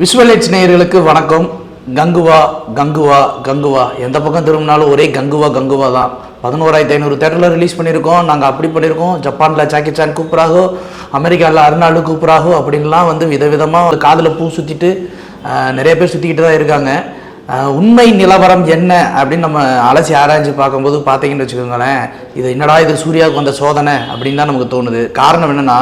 விஷுவலைட்ஸ் நேயர்களுக்கு வணக்கம். கங்குவா கங்குவா கங்குவா. எந்த பக்கம் திரும்பினாலும் ஒரே கங்குவா கங்குவா தான். பதினோராயிரத்தி ஐநூறு தேட்டரில் ரிலீஸ் பண்ணியிருக்கோம். நாங்கள் அப்படி பண்ணியிருக்கோம். ஜப்பானில் ஜாக்கி சான் கூப்பிட்றாகோ அமெரிக்காவில் அருணாடு கூப்பிட்றாகோ அப்படின்லாம் வந்து விதவிதமாக காதில் பூ சுற்றிட்டு நிறைய பேர் சுற்றிக்கிட்டு தான் இருக்காங்க. உண்மை நிலவரம் என்ன அப்படின்னு நம்ம அலசி ஆராய்ஞ்சு பார்க்கும்போது பார்த்தீங்கன்னு வச்சுக்கோங்களேன் இது என்னடா இது சூர்யாவுக்கு வந்த சோதனை அப்படின்னு தான் நமக்கு தோணுது. காரணம் என்னென்னா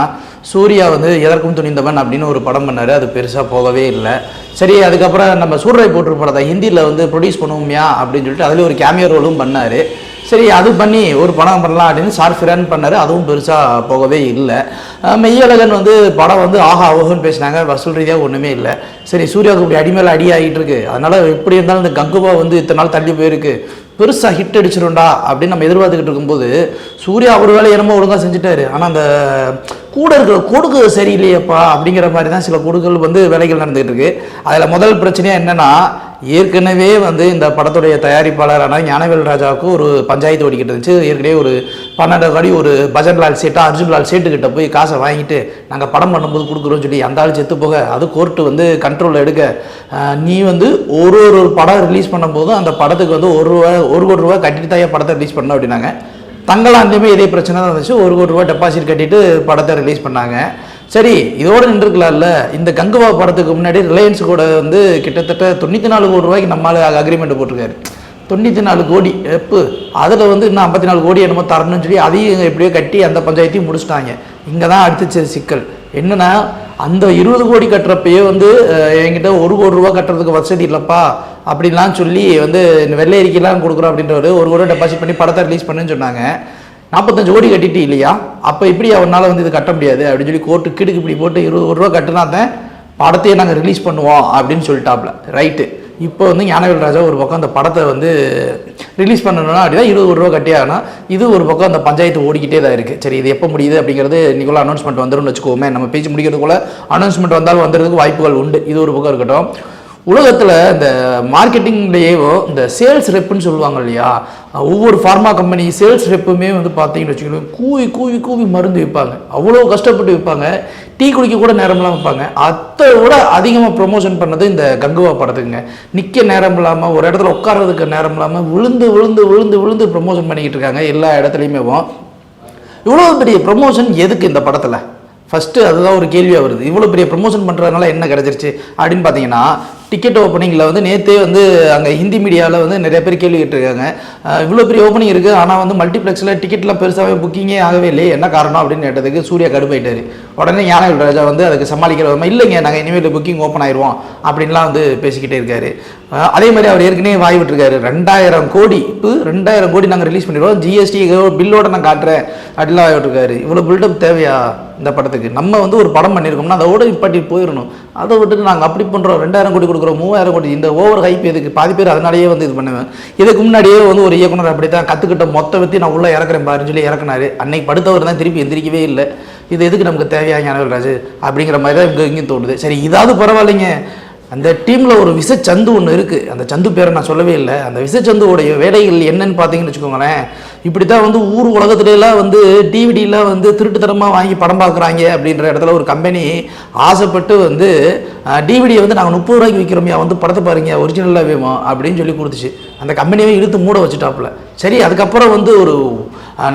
சூர்யா வந்து எதற்கும் துணிந்தவன் அப்படின்னு ஒரு படம் பண்ணார். அது பெருசாக போகவே இல்லை. சரி அதுக்கப்புறம் நம்ம சூர்ரை போட்டு படத்தை ஹிந்தியில் வந்து ப்ரொடியூஸ் பண்ணுவோம்யா அப்படின்னு சொல்லிட்டு அதில் ஒரு கேமியோ ரோலும் பண்ணார். சரி அது பண்ணி ஒரு படம் பண்ணலாம் அப்படின்னு சார் ஃபிரன் பண்ணார். அதுவும் பெருசாக போகவே இல்லை. மெய்யழகன் வந்து படம் வந்து ஆஹா ஓஹோன்னு பேசினாங்க. வசூல் ரீதியாக ஒன்றுமே இல்லை. சரி சூர்யாவுக்கு இப்படி அடி மேலே அடி ஆகிட்டு இருக்கு. அதனால் எப்படி இருந்தாலும் இந்த கங்குபா வந்து இத்தனை நாள் தள்ளி போயிருக்கு. பெருசாக ஹிட் அடிச்சிடும்டா அப்படின்னு நம்ம எதிர்பார்த்துக்கிட்டு இருக்கும்போது சூர்யா அவர் வேலை என்னமோ ஒழுங்காக செஞ்சுட்டாரு. ஆனால் அந்த கூட இருக்கிற கொடுக்கு சரியில்லையப்பா அப்படிங்கிற மாதிரி தான் சில கொடுக்குகள் வந்து வேலைகள் நடந்துகிட்டு இருக்கு. அதில் முதல் பிரச்சனையாக என்னென்னா ஏற்கனவே வந்து இந்த படத்துடைய தயாரிப்பாளரான ஞானவேல் ராஜாவுக்கு ஒரு பஞ்சாயத்து ஓடிக்கிட்டு இருந்துச்சு. ஏற்கனவே ஒரு பன்னெண்டு கோடி ஒரு பஜன்லால் சேட்டா அர்ஜுன்லால் சேட்டுக்கிட்ட போய் காசை வாங்கிட்டு நாங்கள் படம் பண்ணும்போது கொடுக்குறோம்னு சொல்லி அந்த ஆள் செத்து போக அது கோர்ட்டு வந்து கண்ட்ரோலில் எடுக்க நீ வந்து ஒரு ஒரு ஒரு படம் ரிலீஸ் பண்ணும்போதும் அந்த படத்துக்கு வந்து ஒரு ரூபா ஒரு கோடி ரூபா கட்டிட்டு தான் படத்தை ரிலீஸ் பண்ண அப்படின்னாங்க. தங்களாண்டுமே இதே பிரச்சனை தான் இருந்துச்சு. ஒரு கோடி ரூபா டெபாசிட் கட்டிட்டு படத்தை ரிலீஸ் பண்ணாங்க. சரி இதோடு நின்றுக்கலாம்ல. இந்த கங்குவா படத்துக்கு முன்னாடி ரிலையன்ஸ் கூட வந்து கிட்டத்தட்ட தொண்ணூற்றி நாலு கோடி ரூபாய்க்கு நம்மளால் அக்ரிமெண்ட் போட்டிருக்காரு. தொண்ணூற்றி நாலு கோடி எப்போ அதில் வந்து இன்னும் ஐம்பத்தி நாலு கோடி என்னமோ தரணும்னு சொல்லி அதையும் எப்படியோ கட்டி அந்த பஞ்சாயத்தையும் முடிச்சிட்டாங்க. இங்கே தான் அடுத்துச்சு சிக்கல். என்னன்னா அந்த இருபது கோடி கட்டுறப்பயே வந்து என்கிட்ட ஒரு கோடி ரூபா கட்டுறதுக்கு வசதி இல்லைப்பா அப்படின்லாம் சொல்லி வந்து வெள்ளை அறிக்கைலாம் கொடுக்குறோம் அப்படின்றவர் ஒரு கோடி டெபாசிட் பண்ணி படத்தை ரிலீஸ் பண்ணுன்னு சொன்னாங்க. நாற்பத்தஞ்சு கோடி கட்டிட்டு இல்லையா? அப்போ இப்படி அவனால் வந்து இது கட்ட முடியாது? அப்படின்னு சொல்லி கோர்ட்டு கிடுக்கு இப்படி போட்டு இருபது ரூபா கட்டினா தான் படத்தையே நாங்கள் ரிலீஸ் பண்ணுவோம் அப்படின்னு சொல்லிட்டாப்ல. ரைட்டு இப்போ வந்து ஞானவேல் ராஜா ஒரு பக்கம் அந்த படத்தை வந்து ரிலீஸ் பண்ணணும்னா அப்படின்னா இருபது ரூபா கட்டி ஆகணும். இது ஒரு பக்கம் அந்த பஞ்சாயத்து ஓடிக்கிட்டே தான் இருக்குது சரி இது எப்போ முடியுது அப்படிங்கிறது இன்றைக்குள்ள அனௌன்ஸ்மெண்ட் வந்துடும் வச்சுக்கோமே. நம்ம பேச்சு முடிக்கிறதுக்குள்ள அனௌன்ஸ்மெண்ட் வந்தாலும் வந்துறதுக்கு வாய்ப்புகள் உண்டு. இது ஒரு பக்கம் இருக்கட்டும். உலகத்தில் இந்த மார்க்கெட்டிங்லேயேவோ இந்த சேல்ஸ் ரெப்புன்னு சொல்லுவாங்க இல்லையா ஒவ்வொரு ஃபார்மா கம்பெனி சேல்ஸ் ரெப்புமே வந்து பார்த்தீங்கன்னு வச்சுக்கோங்க கூவி கூவி கூவி மருந்து விற்பாங்க. அவ்வளோ கஷ்டப்பட்டு விற்பாங்க. டீ குடிக்க கூட நேரம்லாம் விற்பாங்க. அதை விட அதிகமாக ப்ரொமோஷன் பண்ணது இந்த கங்குவா படத்துக்குங்க. நிற்க நேரம் இல்லாமல் ஒரு இடத்துல உட்கார்றதுக்கு நேரம் இல்லாமல் விழுந்து விழுந்து விழுந்து விழுந்து ப்ரொமோஷன் பண்ணிக்கிட்டு இருக்காங்க எல்லா இடத்துலையுமே. இவ்வளோ பெரிய ப்ரொமோஷன் எதுக்கு இந்த படத்தில்? ஃபஸ்ட்டு அதுதான் ஒரு கேள்வியாக வருது. இவ்வளோ பெரிய ப்ரொமோஷன் பண்ணுறதுனால என்ன கிடச்சிருச்சு அப்படின்னு பார்த்தீங்கன்னா டிக்கெட் ஓப்பனிங்கில் வந்து நேற்றே வந்து அங்கே ஹிந்தி மீடியாவில் வந்து நிறைய பேர் கேள்வி கேட்டிருக்காங்க. இவ்வளோ பெரிய ஓப்பனிங் இருக்குது ஆனால் வந்து மல்டிப்ளெக்ஸில் டிக்கெட்லாம் பெருசாகவே புக்கிங்கே ஆகவே இல்லையே. என்ன காரணம் அப்படின்னு கேட்டதுக்கு சூர்யா கடுப்பாயிட்டார். உடனே ஞானவேல் ராஜா வந்து அதுக்கு சமாளிக்கிற விதமாக இல்லைங்க நாங்கள் இனிமேல் புக்கிங் ஓப்பன் ஆயிடுவோம் அப்படின்லாம் வந்து பேசிக்கிட்டே இருக்காரு. அதே மாதிரி அவர் ஏற்கனவே வாய் விட்டுருக்காரு. ரெண்டாயிரம் கோடி இப்போ ரெண்டாயிரம் கோடி நாங்கள் ரிலீஸ் பண்ணிடுவோம் ஜிஎஸ்டி பில்லோட நான் காட்டுறேன். அப்படிலாம் வாய் விட்டுருக்காரு. இவ்வளோ பில்டப் தேவையா இந்த படத்துக்கு? நம்ம வந்து ஒரு படம் பண்ணியிருக்கோம்னா அதோட இப்படி போயிடணும். அதை விட்டுட்டு நாங்கள் அப்படி பண்ணுறோம் ரெண்டாயிரம் கோடி கொடுக்குறோம் மூவாயிரம் கோடி. இந்த ஓவர் ஹைப் எதுக்கு? பாதி பேர் அதனாலேயே வந்து இது பண்ணுவேன். இதுக்கு முன்னாடியே வந்து ஒரு இயக்குனர் அப்படி தான் கற்றுக்கிட்ட மொத்த பற்றி நான் உள்ளே இறக்குறேன் பாருன்னு சொல்லி இறக்குனாரு. அன்னைக்கு படுத்தவர் தான் திருப்பி எந்திரிக்கவே இல்லை. இது எதுக்கு நமக்கு தேவையா ஞானவராஜ் அப்படிங்கிற மாதிரி தான் இங்கே இங்கேயும் தோணுது. சரி இதாவது பரவாயில்லைங்க. அந்த டீமில் ஒரு விசச்சந்து ஒன்று இருக்குது அந்த சந்து பேரை நான் சொல்லவே இல்லை. அந்த விசச்சந்துவோடைய வேலைகள் என்னன்னு பார்த்தீங்கன்னு வச்சுக்கோங்களேன் இப்படி தான் வந்து ஊர் உலகத்துலலாம் வந்து டிவிடிலாம் வந்து திருட்டுத்தனமாக வாங்கி படம் பார்க்குறாங்க அப்படின்ற இடத்துல ஒரு கம்பெனி ஆசைப்பட்டு வந்து டிவிடியை வந்து நாங்கள் முப்பது ரூபாய்க்கு விற்கிறோமையா வந்து படத்தை பாருங்க ஒரிஜினலாக வேணும் அப்படின்னு சொல்லி கொடுத்துச்சு. அந்த கம்பெனியே இழுத்து மூட வச்சுட்டாப்புல. சரி அதுக்கப்புறம் வந்து ஒரு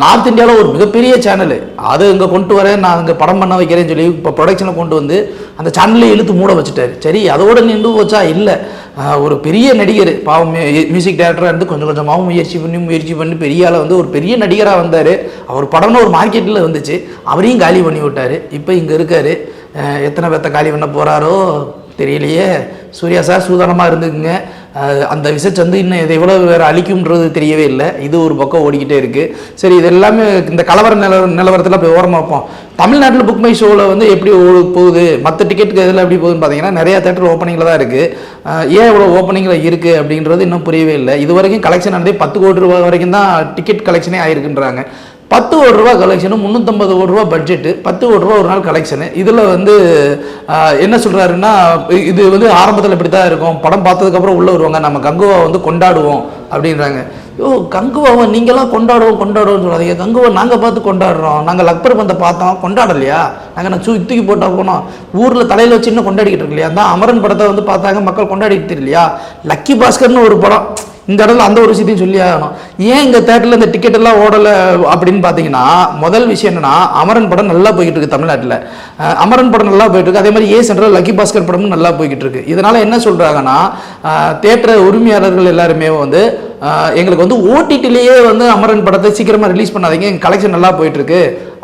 நார்த் இந்தியாவில் ஒரு மிகப்பெரிய சேனல் அது இங்கே கொண்டு வரேன் நான் இங்கே படம் பண்ண வைக்கிறேன்னு சொல்லி இப்போ ப்ரொடக்ஷனை கொண்டு வந்து அந்த சேனலே இழுத்து மூட வச்சுட்டாரு. சரி அதோட நின்று போச்சா? இல்லை. ஒரு பெரிய நடிகர் பாவம் மியூசிக் டைரக்டராக இருந்து கொஞ்சம் கொஞ்சமாகவும் முயற்சி பண்ணி முயற்சி பண்ணி பெரிய ஆளை வந்து ஒரு பெரிய நடிகராக வந்தார். அவர் படம்னு ஒரு மார்க்கெட்டில் வந்துச்சு அவரையும் காலி பண்ணி விட்டார். இப்போ இங்கே இருக்கார். எத்தனை பேர்த்த காலி பண்ண போகிறாரோ தெரியலையே. சூர்யா சார் சூதானமாக இருந்துக்குங்க. அந்த அந்த விசச்சந்து இன்னும் இதை எவ்வளோ வேறு அழிக்கும்ன்றது தெரியவே இல்லை. இது ஒரு பக்கம் ஓடிக்கிட்டே இருக்குது சரி இது எல்லாமே இந்த கலவர நில நிலவரத்தில் போய் ஓரமாக வைப்போம். தமிழ்நாட்டில் புக் மை ஷோவில் வந்து எப்படி ஓ- போகுது? மற்ற டிக்கெட்டுக்கு இதில் எப்படி போகுதுன்னு பார்த்தீங்கன்னா நிறையா தேட்டர் ஓப்பனிங்கில் தான் இருக்குது ஏன் இவ்வளோ ஓப்பனிங்கில் இருக்குது அப்படின்றது இன்னும் புரியவே இல்லை. இது வரைக்கும் கலெக்ஷன் ஆனதே பத்து கோடி ரூபாய் வரைக்கும் தான் டிக்கெட் கலெக்ஷனே ஆயிருக்குன்றாங்க. பத்து கோடி ரூபா கலெக்ஷனு முந்நூற்றம்பது கோடி ரூபா பட்ஜெட்டு பத்து கோடி ரூபா ஒரு நாள் கலெக்ஷனு இதில் வந்து என்ன சொல்கிறாருன்னா இது வந்து ஆரம்பத்தில் இப்படி தான் இருக்கும். படம் பார்த்ததுக்கப்புறம் உள்ளே வருவாங்க. நம்ம கங்குவா வந்து கொண்டாடுவோம் அப்படின்றாங்க. யோ கங்குவாவை நீங்களாம் கொண்டாடுவோம் கொண்டாடுவோம்னு சொல்லாதீங்க கங்குவா நாங்கள் பார்த்து கொண்டாடுறோம். நாங்கள் லக்பர் பந்தை பார்த்தோம். கொண்டாடலையா? நாங்கள் நான் சூ தூக்கி போட்டால் போனோம். ஊரில் தலையில் வச்சு இன்னும் கொண்டாடிக்கிட்டு இருக்கு இல்லையா அதான் அமரன் படத்தை வந்து பார்த்தாங்க. மக்கள் கொண்டாடிட்டு இல்லையா லக்கி பாஸ்கர்னு ஒரு படம். இந்த இடத்துல அந்த ஒரு விஷயத்தையும் சொல்லி ஆகணும். ஏன் இந்த தேட்டரில் இந்த டிக்கெட் எல்லாம் ஓடலை அப்படின்னு பார்த்தீங்கன்னா முதல் விஷயம் என்னன்னா அமரன் படம் நல்லா போய்கிட்டு இருக்கு தமிழ்நாட்டில். அமரன் படம் நல்லா போயிட்டு இருக்கு. அதே மாதிரி ஏ சென்ட்ரல் லக்கி பாஸ்கர் படமும் நல்லா போய்கிட்டு இருக்கு. இதனால என்ன சொல்றாங்கன்னா தேட்டர் உரிமையாளர்கள் எல்லாருமே வந்து எங்களுக்கு வந்து ஓடிடிலேயே வந்து அமரன் படத்தை சீக்கிரமாக ரிலீஸ் பண்ணாதீங்க. எங்கள் கலெக்ஷன் நல்லா போயிட்டு இருக்கு.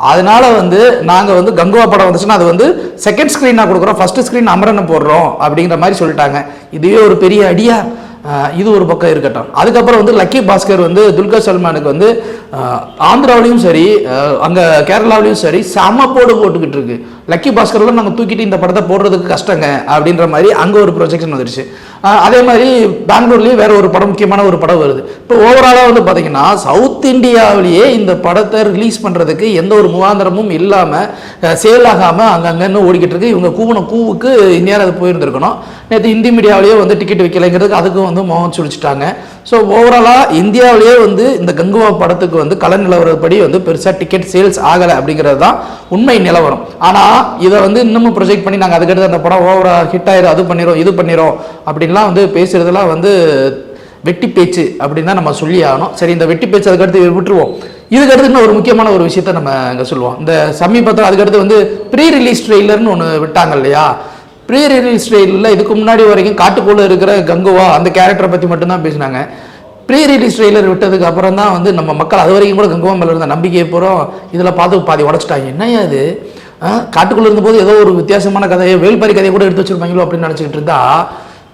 அதனால வந்து நாங்கள் வந்து கங்குவா படம் வந்துச்சுன்னா அது வந்து செகண்ட் ஸ்க்ரீனாக கொடுக்குறோம். ஃபர்ஸ்ட் ஸ்க்ரீன் அமரனை போடுறோம் அப்படிங்கிற மாதிரி சொல்லிட்டாங்க. இதுவே ஒரு பெரிய அடியா இது ஒரு பக்கம் இருக்கட்டும். அதுக்கப்புறம் வந்து லக்கி பாஸ்கர் வந்து துல்கர் சல்மானுக்கு வந்து ஆந்திராவிலையும் சரி அங்கே கேரளாவிலையும் சரி செம போடு போட்டுக்கிட்டு இருக்கு. லக்கி பாஸ்கர்லாம் நாங்கள் தூக்கிட்டு இந்த படத்தை போடுறதுக்கு கஷ்டங்க அப்படின்ற மாதிரி அங்கே ஒரு ப்ரொஜெக்ஷன் வந்துருச்சு. அதே மாதிரி பெங்களூர்லேயும் வேற ஒரு படம் முக்கியமான ஒரு படம் வருது. இப்போ ஓவராலாக வந்து பார்த்தீங்கன்னா சவுத் இந்தியாவிலேயே இந்த படத்தை ரிலீஸ் பண்ணுறதுக்கு எந்த ஒரு முகாந்திரமும் இல்லாமல் சேல் ஆகாமல் அங்கங்கன்னு ஓடிக்கிட்டு இருக்கு. இவங்க கூவன கூவுக்கு இந்நேரம் அது போயிருந்திருக்கணும். நேற்று இந்தி மீடியாவிலேயே வந்து டிக்கெட் வைக்கலைங்கிறதுக்கு அதுக்கும் வந்து முகம் சுழிச்சிட்டாங்க. ஸோ ஓவராலாக இந்தியாவிலேயே வந்து இந்த கங்குவா படத்துக்கு வந்து கல நிலவரப்படி வந்து பெருசாக டிக்கெட் சேல்ஸ் ஆகலை அப்படிங்கிறது தான் உண்மை நிலவரம். ஆனால் இதை வந்து இன்னமும் ப்ரொஜெக்ட் பண்ணி நாங்கள் அதுக்கடுத்து அந்த படம் ஓவரா ஹிட் ஆயிரும் அது பண்ணிடும் இது பண்ணிடும் அப்படின்லாம் வந்து பேசுகிறதுலாம் வந்து வெட்டி பேச்சு அப்படின்னு தான் நம்ம சொல்லி ஆகணும். சரி இந்த வெட்டி பேச்சு அதுக்கடுத்து விட்டுருவோம். இதுக்கடுத்து இன்னும் ஒரு முக்கியமான ஒரு விஷயத்த நம்ம இங்கே சொல்லுவோம். இந்த சமீபத்தில் அதுக்கடுத்து வந்து ப்ரீ ரிலீஸ் ட்ரெய்லர்னு ஒன்று விட்டாங்க இல்லையா? ப்ரீ ரிலீஸ் ட்ரெயிலில் இதுக்கு முன்னாடி வரைக்கும் காட்டுக்குள்ளே இருக்கிற கங்குவா அந்த கேரக்டரை பற்றி மட்டும்தான் பேசினாங்க. ப்ரீ ரிலீஸ் ட்ரெய்லர் விட்டதுக்கு அப்புறம் தான் வந்து நம்ம மக்கள் அது வரைக்கும் கூட கங்குவா மேலே இருந்த நம்பிக்கையை போகிறோம் இதில் பார்த்து பாதி உடச்சிட்டாங்க. என்னையா அது காட்டுக்குள்ளே இருந்தபோது ஏதோ ஒரு வித்தியாசமான கதையை வேல்பாரி கதையை கூட எடுத்து வச்சிருப்பாங்களோ அப்படின்னு நினச்சிக்கிட்டு இருந்தா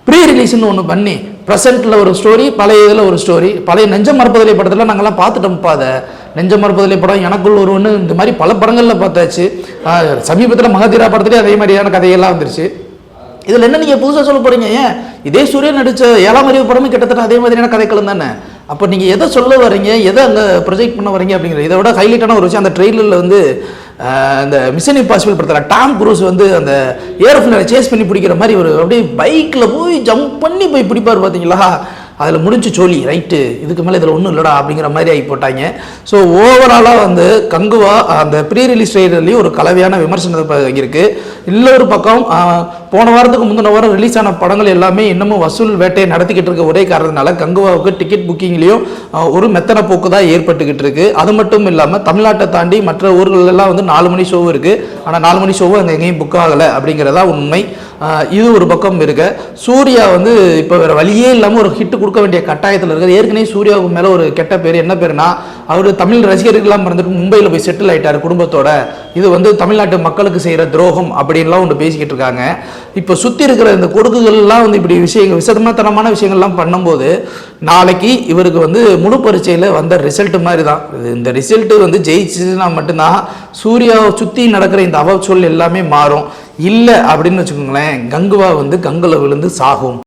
ப்ரீ ரிலீஸ்னு ஒன்று பண்ணி ப்ரெசென்ட்டில் ஒரு ஸ்டோரி பழைய இதில் ஒரு ஸ்டோரி பழைய நெஞ்ச மறுப்பதிலை படத்தில் நாங்கள்லாம் பார்த்துட்டோம்ப்பா அதை. நெஞ்ச மறுப்பதிலை படம் எனக்குள்ள ஒரு ஒன்று இந்த மாதிரி பல படங்களில் பார்த்தாச்சு. சமீபத்தில் மகதீரா படத்துலேயே அதே மாதிரியான கதையெல்லாம் வந்துருச்சு. இதில் என்ன நீங்கள் புதுசாக சொல்ல போகிறீங்க ஏன்? இதே சூரியன் நடித்த ஏழாம் அறிவு படமும் கிட்டத்தட்ட அதே மாதிரியான கதைக்களம் தானே? அப்போ நீங்கள் எதை சொல்ல வரீங்க? எதை அங்கே ப்ரொஜெக்ட் பண்ண வரீங்க அப்படிங்கிறது இதை விட ஹைலைட்டான ஒரு விஷயம் அந்த ட்ரெயிலரில் வந்து அந்த இந்த மிஷன் இம்பாசிபிள் படத்தில் டாம் குரூஸ் வந்து அந்த ஏரோஃபிளரை சேஸ் பண்ணி பிடிக்கிற மாதிரி ஒரு அப்படியே பைக்கில் போய் ஜம்ப் பண்ணி போய் பிடிப்பார் பார்த்தீங்களா அதில் முடிஞ்சு சோழி ரைட்டு இதுக்கு மேலே இதில் ஒன்றும் இல்லைடா அப்படிங்கிற மாதிரி ஆகி போட்டாங்க. ஸோ ஓவராலாக வந்து கங்குவா அந்த ப்ரீ ரிலீஸ் ட்ரெய்லர்லேயும் ஒரு கலவையான விமர்சனத்தை இருக்குது இல்லை ஒரு பக்கம் போன வாரத்துக்கு முந்தின வாரம் ரிலீஸ் ஆன படங்கள் எல்லாமே இன்னமும் வசூல் வேட்டையை நடத்திக்கிட்டு இருக்க ஒரே காரணத்தினால கங்குவாவுக்கு டிக்கெட் புக்கிங்லேயும் ஒரு மெத்தன போக்கு தான் ஏற்பட்டுக்கிட்டு இருக்குது அது மட்டும் இல்லாமல் தமிழ்நாட்டை தாண்டி மற்ற ஊர்களெல்லாம் வந்து நாலு மணி ஷோவும் இருக்குது ஆனால் நாலு மணி ஷோவும் அங்கே எங்கேயும் புக் ஆகலை அப்படிங்கிறதா உண்மை. இது ஒரு பக்கம் இருக்க. சூர்யா வந்து இப்போ வேறு வழியே இல்லாமல் ஒரு ஹிட் கொடுக்க வேண்டிய கட்டாயத்தில் இருக்குது. ஏற்கனவே சூர்யாவுக்கு மேலே ஒரு கெட்ட பேர். என்ன பேருனா அவர் தமிழ் ரசிகர்கள்லாம் மறந்துட்டு மும்பையில் போய் செட்டில் ஆகிட்டார் குடும்பத்தோட. இது வந்து தமிழ்நாட்டு மக்களுக்கு செய்கிற துரோகம் அப்படின்லாம் ஒன்று பேசிக்கிட்டு இருக்காங்க. இப்போ சுற்றி இருக்கிற இந்த கொடுக்குகள்லாம் வந்து இப்படி விஷயங்கள் விசதமானத்தனமான விஷயங்கள்லாம் பண்ணும்போது நாளைக்கு இவருக்கு வந்து முழு பரீட்சையில் வந்த ரிசல்ட் மாதிரி தான் இது இந்த ரிசல்ட்டு வந்து ஜெயிச்சுன்னா மட்டும்தான் சூர்யாவை சுற்றி நடக்கிற இந்த அவச்சொல் எல்லாமே மாறும். இல்லை அப்படின்னு வச்சுக்கோங்களேன் கங்குவா வந்து கங்குல விழுந்து சாகும்.